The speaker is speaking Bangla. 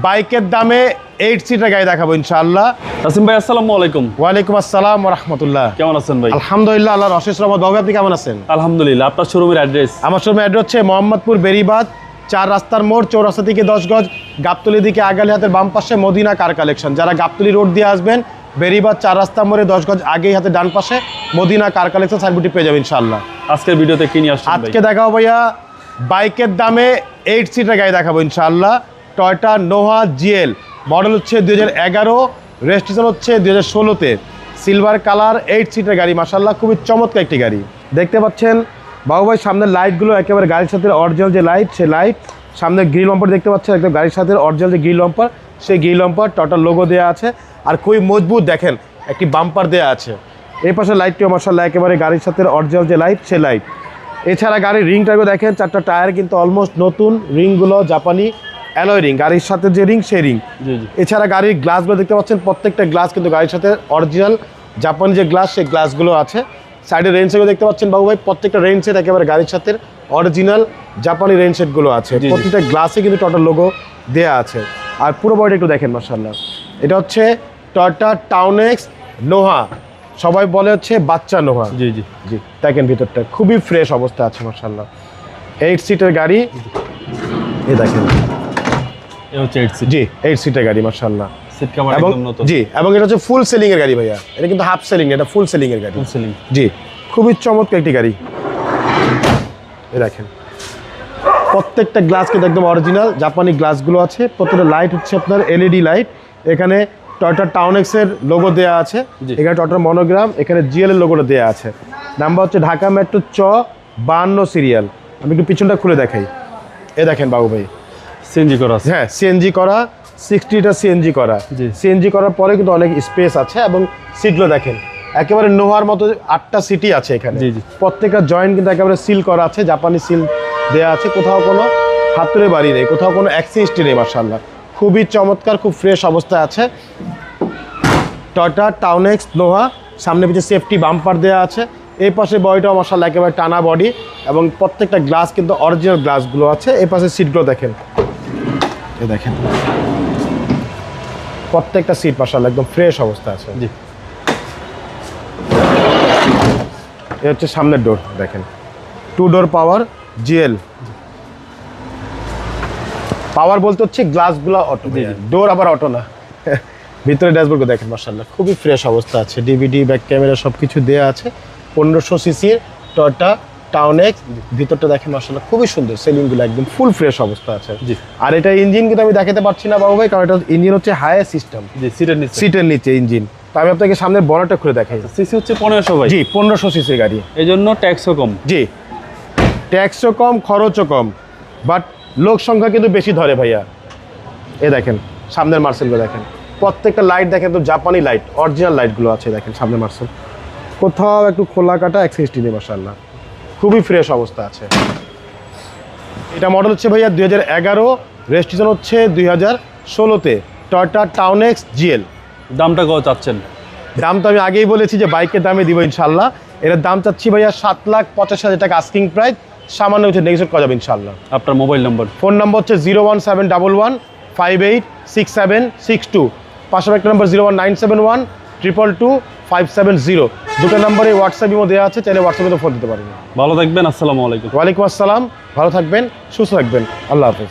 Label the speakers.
Speaker 1: বাইকের দামে এইট সিটার গাড়ি দেখাবো ইনশাআল্লাহ।
Speaker 2: নাসিম ভাই আসসালামু আলাইকুম।
Speaker 1: ওয়ালাইকুম আসসালাম রহমতুল্লাহ।
Speaker 2: কেমন আছেন ভাই?
Speaker 1: আলহামদুলিল্লাহ আল্লাহ অশেষ রহমত। বাবু আপনি কেমন আছেন?
Speaker 2: আলহামদুলিল্লাহ আপনার শোরুমের অ্যাড্রেস
Speaker 1: আমার সময় অ্যাড্রেস হচ্ছে মোহাম্মদপুর বেরিবাদ চার রাস্তার মোড় চৌরাস্তা থেকে দশ গজ গাবতলি দিকে আগালি হাতের বাম পাশে মদিনা কার কালেকশন যারা গাবতলি রোড দিয়ে আসবেন বেরিবাদ চার রাস্তা মোড়ে দশ গজ আগেই হাতে ডান পাশে মদিনা কার কালেকশন সার্ভিসটি পেয়ে যাবেন ইনশাআল্লাহ।
Speaker 2: আজকের ভিডিওতে কি নিয়ে আসছেন
Speaker 1: আজকে দেখাবো ভাইয়া বাইকের দামে এইট সিটার গাড়ি দেখাবো ইনশাআল্লাহ। Toyota Noha GL. মডেল হচ্ছে দুই হাজার এগারো, রেজিস্ট্রেশন হচ্ছে দুই হাজার ষোলোতে। সিলভার কালার এইট সিটার গাড়ি মাসাল্লাহ খুবই চমৎকার একটি গাড়ি। দেখতে পাচ্ছেন, বাবু ভাই, সামনের লাইটগুলো একেবারে গাড়ির সাথে অরিজিনাল যে লাইট সে লাইট সামনে গ্রিল লম্পার দেখতে পাচ্ছেন, একদম গাড়ির সাথে অরিজিনাল যে গ্রিল লম্পার সেই গ্রিল লম্পার টটাল লোগো দেওয়া আছে। আর খুবই মজবুত, দেখেন, একটি বাম্পার দেওয়া আছে। এই পাশে লাইটটিও মাসাল্লাহ একেবারে গাড়ির সাথে অরিজিনাল যে লাইট সে লাইট এছাড়া গাড়ির রিং টাইপও দেখেন, চারটা টায়ার কিন্তু অলমোস্ট নতুন রিংগুলো জাপানি। অ্যালয় রিং গাড়ির সাথে যে রিং সেই রিং। এছাড়া গাড়ির গ্লাসগুলো দেখতে পাচ্ছেন প্রত্যেকটা গ্লাস কিন্তু গাড়ির সাথে অরিজিনাল জাপানি যে গ্লাস সেই গ্লাসগুলো আছে। সাইডে রেন সেটও দেখতে পাচ্ছেন বাবু ভাই প্রত্যেকটা রেন সেট একেবারে গাড়ির সাথে অরিজিনাল জাপানি রেন সেটগুলো আছে। প্রত্যেকটা গ্লাসে কিন্তু টোটাল লোগো দেয়া আছে। আর পুরো বডিটা একটু দেখেন মার্শাল্লাহ এটা হচ্ছে টয়টা টাউনেক্স নোহা সবাই বলে হচ্ছে বাচ্চা নোহা
Speaker 2: জি জি।
Speaker 1: জি দেখেন ভিতরটা। খুবই ফ্রেশ অবস্থা আছে মার্শাল্লাহ এইট সিটের গাড়ি। এই দেখেন। জি এইট সিটের গাড়ি মার্শাল্লাহ এবং জি এবং এটা হচ্ছে ফুল সেলিং এর গাড়ি ভাইয়া। এটা কিন্তু হাফ সেলিং এটা ফুল সেলিং এর গাড়ি।
Speaker 2: সিলিং
Speaker 1: জি খুবই চমৎকার একটি গাড়ি। দেখেন। প্রত্যেকটা গ্লাস কিন্তু একদম অরিজিনাল জাপানি গ্লাসগুলো আছে। প্রত্যেকটা লাইট হচ্ছে আপনার এলইডি লাইট এখানে টয়টা টাউনেক্সের লোগো দেওয়া আছে। এখানে টয়টার মনোগ্রাম এখানে জিএল এর লোগোটা দেওয়া আছে। নাম্বার হচ্ছে ঢাকা মেট্রো চ বান্ন সিরিয়াল আমি একটু পিছনটা খুলে দেখাই। এ দেখেন বাবু ভাই।
Speaker 2: সিএনজি করা আছে।
Speaker 1: হ্যাঁ সিএনজি করা সিক্সটিটা সিএনজি করা। সিএনজি করার পরে কিন্তু অনেক স্পেস আছে এবং সিটগুলো দেখেন একেবারে নোহার মতো আটটা সিটি আছে এখানে।
Speaker 2: জি, জি।
Speaker 1: প্রত্যেকটা জয়েন্ট কিন্তু একেবারে সিল করা আছে জাপানি সিল দেওয়া আছে কোথাও কোনো হাতুড়ে বাড়ি নেই কোথাও কোনো অ্যাক্সিডেন্ট নেই মার্শাল্লাহ খুবই চমৎকার খুব ফ্রেশ অবস্থায় আছে। টয়টা টাউনেক্স নোহা সামনে পিছিয়ে সেফটি বাম্পার দেওয়া আছে। এই পাশে বডিটাও মশাল্লা একেবারে টানা বডি এবং প্রত্যেকটা গ্লাস কিন্তু অরিজিনাল গ্লাসগুলো আছে। এই পাশে সিটগুলো দেখেন। এই দেখেন। প্রত্যেকটা সিট মাসাল্লাহ একদম ফ্রেশ অবস্থা আছে।
Speaker 2: জি।
Speaker 1: এ হচ্ছে সামনের ডোর দেখেন। Two door power G L power হচ্ছে গ্লাসগুলো অটো। ডোর আবার অটো না। ভিতরে ড্যাশবোর্ড দেখেন মার্শাল্লাহ খুবই ফ্রেশ অবস্থা আছে। ডিভিডি ব্যাক ক্যামেরা সব কিছু দেওয়া আছে। পনেরোশো সিসির টয়টা টাউনেক্স ভিতরটা দেখেন মার্শাল্লাহ খুবই সুন্দর সেলিংগুলো একদম ফুল ফ্রেশ অবস্থা আছে।
Speaker 2: জি।
Speaker 1: আর এটা ইঞ্জিন কিন্তু আমি দেখাতে পারছি না বাবু ভাই কারণ এটা ইঞ্জিন হচ্ছে হায়ার সিস্টেম
Speaker 2: জি সিটের নিচে।
Speaker 1: সিটের নিচে ইঞ্জিন তো আমি আপনাকে সামনের বড়টা খুলে দেখাই।
Speaker 2: সিসি হচ্ছে পনেরোশো ভাই।
Speaker 1: জি পনেরোশো সিসি গাড়ি।
Speaker 2: এই জন্য ট্যাক্সও কম।
Speaker 1: জি। ট্যাক্সও কম খরচও কম। বাট লোক সংখ্যা কিন্তু বেশি ধরে ভাইয়া। এ দেখেন সামনের মার্সেলগুলো দেখেন। প্রত্যেকটা লাইট দেখেন তো জাপানি লাইট অরিজিনাল লাইটগুলো আছে দেখেন সামনের মার্সেল। কোথাও একটু খোলা কাটা এক্সিস্টি নেই মার্শাল্লাহ খুবই ফ্রেশ অবস্থা আছে। এটা মডেল হচ্ছে ভাইয়া দুই হাজার এগারো রেজিস্ট্রেশন হচ্ছে দুই হাজার ষোলোতে। টয়টা টাউনেক্স জিএল
Speaker 2: দামটা কত চাচ্ছেন?
Speaker 1: দাম তো আমি আগেই বলেছি যে বাইকের দামে দিব ইনশাল্লাহ। এটার দাম চাচ্ছি ভাইয়া সাত লাখ পঁচাশ হাজার টাকা আস্কিং প্রাইস সামান্য হচ্ছে নেগেশন করা যাবে ইনশাল্লাহ।
Speaker 2: আপনার মোবাইল নম্বর
Speaker 1: ফোন নম্বর হচ্ছে zero one seven double one five eight six seven six two পাশাপাশি number zero one nine seven one triple two five seven zero দুটো নম্বরে হোয়াটসঅ্যাপ ইমো দেওয়া আছে চাইলে হোয়াটসঅ্যাপে তো ফোন দিতে পারেন।
Speaker 2: ভালো থাকবেন আসসালামু আলাইকুম।
Speaker 1: ওয়ালাইকুম আসসালাম ভালো থাকবেন সুস্থ থাকবেন আল্লাহ হাফেজ।